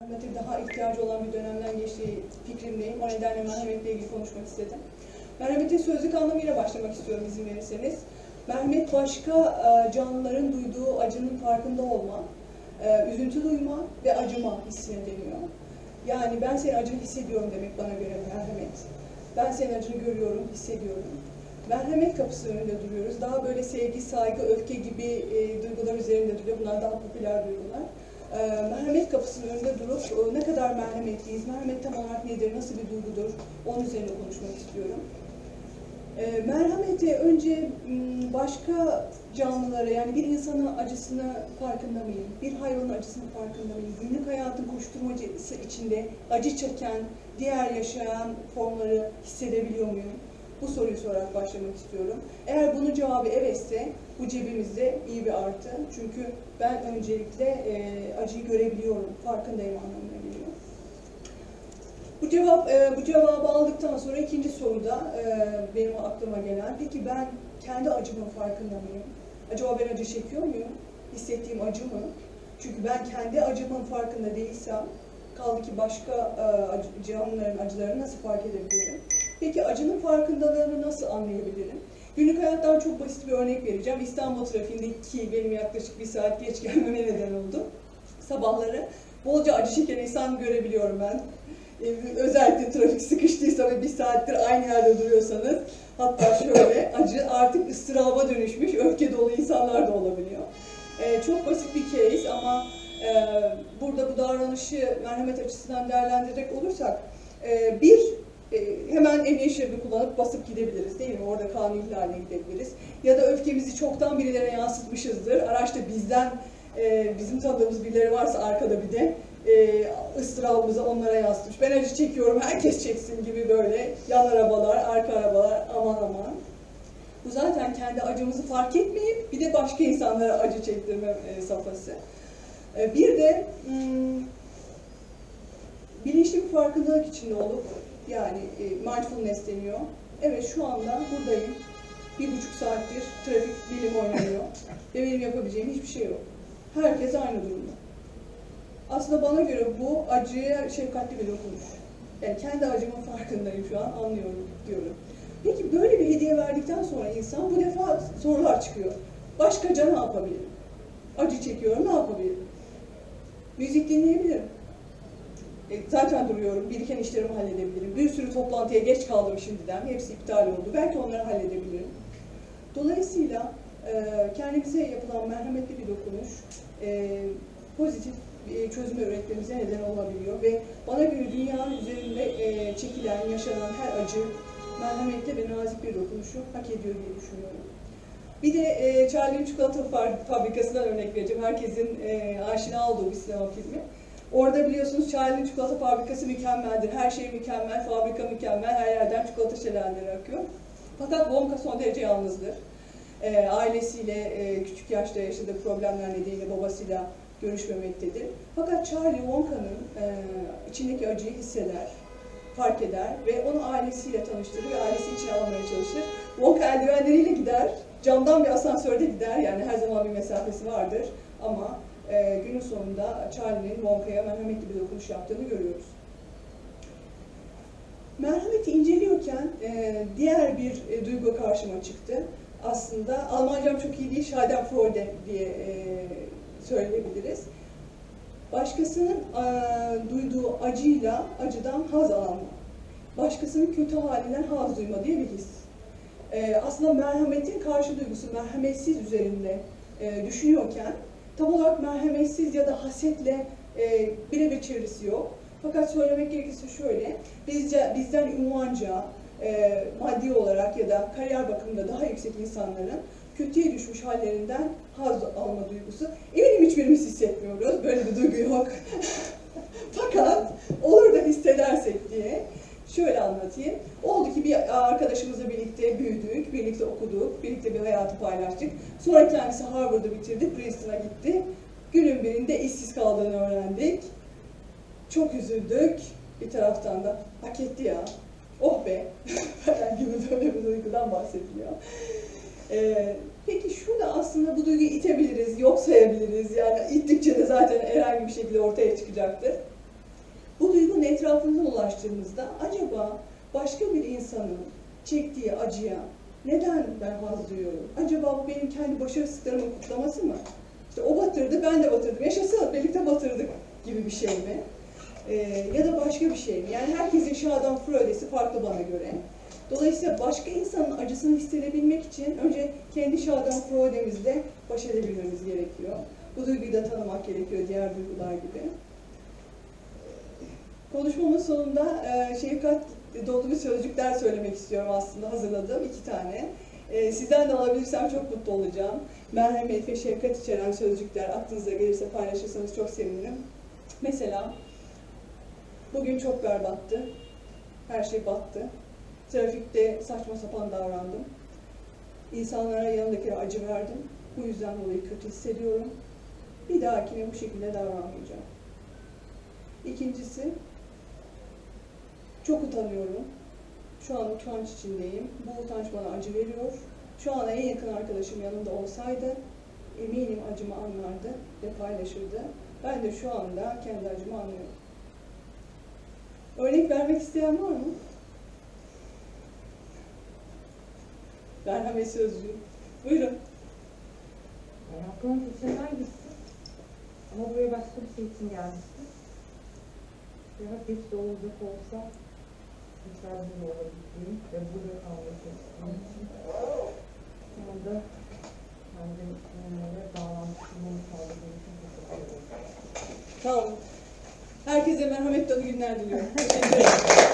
merhamete daha ihtiyacı olan bir dönemden geçtiği fikrindeyim. O nedenle merhametle ilgili konuşmak istedim. Merhametin sözlük anlamıyla başlamak istiyorum izin verirseniz. Merhamet başka e, canlıların duyduğu acının farkında olma, e, üzüntü duyma ve acıma hissine deniyor. Yani ben senin acını hissediyorum demek bana göre merhamet. Ben senin acını görüyorum, hissediyorum. Merhamet kapısı önünde duruyoruz. Daha böyle sevgi, saygı, öfke gibi e, duygular üzerinde duruyor. Bunlar daha popüler duygular. E, merhamet kapısının önünde durup e, ne kadar merhametliyiz, merhamet tam olarak nedir, nasıl bir duygudur, onun üzerine konuşmak istiyorum. E, merhameti önce başka canlılara yani bir insanın acısını farkında mıyım? Bir hayvanın acısını farkında mıyım? Günlük hayatın koşturmacası içinde acı çeken, diğer yaşayan formları hissedebiliyor muyum? Bu soruyu sorarak başlamak istiyorum. Eğer bunun cevabı evetse bu cebimizde iyi bir artı. Çünkü ben öncelikle e, acıyı görebiliyorum, farkındayım anlamına geliyor. Bu cevap e, bu cevabı aldıktan sonra ikinci soruda e, benim aklıma gelen peki ben kendi acımın farkında mıyım? Acaba ben acı çekiyor muyum? Hissettiğim acı mı? Çünkü ben kendi acımın farkında değilsem kaldı ki başka e, canlıların acılarını nasıl fark edebilirim? Peki acının farkındalığını nasıl anlayabilirim? Günlük hayattan çok basit bir örnek vereceğim. İstanbul trafiğindeki benim yaklaşık bir saat geç gelmeme neden oldu. Sabahları bolca acı çeken insan görebiliyorum ben. Ee, Özellikle trafik sıkıştıysa ve bir saattir aynı yerde duruyorsanız hatta şöyle acı artık ıstıraba dönüşmüş öfke dolu insanlar da olabiliyor. Ee, çok basit bir case ama e, burada bu davranışı merhamet açısından değerlendirecek olursak e, bir hemen emniyet şeridini kullanıp basıp gidebiliriz değil mi? Orada kanun ihlaline gidebiliriz. Ya da öfkemizi çoktan birilerine yansıtmışızdır. Araçta bizden e, bizim tanıdığımız birileri varsa arkada bir de e, ıstırabımızı onlara yansıtmış. Ben acı çekiyorum, herkes çeksin gibi böyle yan arabalar, arka arabalar aman aman. Bu zaten kendi acımızı fark etmeyip bir de başka insanlara acı çektirme e, safhası. E, bir de hmm, bilinçli bir farkındalık içinde olup yani e, mindfulness deniyor. Evet şu anda buradayım. Bir buçuk saattir trafik dilim oynanıyor. Ve benim yapabileceğim hiçbir şey yok. Herkes aynı durumda. Aslında bana göre bu acıya şefkatli bir dokunuş. Yani kendi acımın farkındayım şu an, anlıyorum diyorum. Peki böyle bir hediye verdikten sonra insan bu defa sorular çıkıyor. Başkaca ne yapabilirim? Acı çekiyorum, ne yapabilirim? Müzik dinleyebilirim. E, zaten duruyorum, biriken işlerimi halledebilirim. Bir sürü toplantıya geç kaldım şimdiden, hepsi iptal oldu. Belki onları halledebilirim. Dolayısıyla e, kendimize yapılan merhametli bir dokunuş, e, pozitif e, çözüme üretmemize neden olabiliyor ve bana göre dünyanın üzerinde çekilen, yaşanan her acı merhametli ve nazik bir dokunuşu hak ediyor diye düşünüyorum. Bir de e, Charlie'nin Çikolata Fa- Fabrikası'ndan örnek vereceğim. Herkesin e, aşina olduğu bir sinema filmi. Orada biliyorsunuz Charlie'nin Çikolata Fabrikası mükemmeldir. Her şey mükemmel, fabrika mükemmel, her yerden çikolata şelaleleri akıyor. Fakat Wonka son derece yalnızdır. E, ailesiyle e, küçük yaşta yaşadığı problemler nedeniyle babasıyla görüşmemektedir. Fakat Charlie Wonka'nın e, içindeki acıyı hisseder, fark eder ve onu ailesiyle tanıştırır ve ailesi içine almaya çalışır. Wonka eldivenleriyle gider, camdan bir asansörde gider yani her zaman bir mesafesi vardır ama e, günün sonunda Charlie'nin Wonka'ya merhametli bir dokunuş yaptığını görüyoruz. Merhameti inceliyorken e, diğer bir e, duygu karşıma çıktı. Aslında Almancam çok iyi değil, Schadenfreude diye e, söyleyebiliriz. Başkasının e, duyduğu acıyla acıdan haz alma. Başkasının kötü halinden haz duyma diye bir his. E, aslında merhametin karşı duygusu merhametsiz üzerinde e, düşünüyorken tam olarak merhametsiz ya da hasetle e, birebir çevresi yok. Fakat söylemek gerekirse şöyle, bizce, bizden ünvanca, e, maddi olarak ya da kariyer bakımında daha yüksek insanların kötüye düşmüş hallerinden haz alma duygusu. Eminim hiçbirimiz hissetmiyoruz, böyle bir duygu yok. Fakat olur da hissedersek diye şöyle anlatayım. Oldu ki bir arkadaşımızla birlikte büyüdük, birlikte okuduk, birlikte bir hayatı paylaştık. Sonra kendisi Harvard'ı bitirdi, Princeton'a gitti. Günün birinde işsiz kaldığını öğrendik. Çok üzüldük. Bir taraftan da hak etti ya. Oh be. falan gibi böyle bir duygudan bahsediliyor. Ee, peki şurada aslında bu duyguyu itebiliriz, yok sayabiliriz. Yani ittikçe de zaten herhangi bir şekilde ortaya çıkacaktır. Bunun etrafından ulaştığımızda acaba başka bir insanın çektiği acıya neden ben haz duyuyorum? Acaba bu benim kendi başarısızlıklarımın kutlaması mı? İşte o batırdı, ben de batırdım. Yaşasın, birlikte batırdık gibi bir şey mi? Ee, ya da başka bir şey mi? Yani herkesin Schadenfreude'si farklı bana göre. Dolayısıyla başka insanın acısını hissedebilmek için önce kendi Schadenfreude'mizle baş edebilmemiz gerekiyor. Bu duyguyu da tanımak gerekiyor diğer duygular gibi. Konuşmamın sonunda e, şefkat dolu bir sözcükler söylemek istiyorum aslında hazırladığım iki tane. E, sizden de alabilirsem çok mutlu olacağım. Merhamet ve şefkat içeren sözcükler aklınıza gelirse paylaşırsanız çok sevinirim. Mesela bugün çok berbattı. Her şey battı. Trafikte saçma sapan davrandım. İnsanlara yanındakilere acı verdim. Bu yüzden dolayı kötü hissediyorum. Bir dahakine bu şekilde davranmayacağım. İkincisi, çok utanıyorum. Şu an utanç içindeyim. Bu utanç bana acı veriyor. Şu an en yakın arkadaşım yanımda olsaydı eminim acımı anlardı ve paylaşırdı. Ben de şu anda kendi acımı anlıyorum. Örnek vermek isteyen var mı? Merhamet sözcüğü. Buyurun. Yani aklının içinden gitsin. Ama buraya başka bir şey için gelmişsin. Daha geç de olacak olsa müsaade olabildiğim ve burada kalmak istediğim için burada kendi onlara bağlantısını sağladığım için teşekkür ederim. Tamam. Herkese merhamet dolu günler diliyorum. Teşekkür ederim.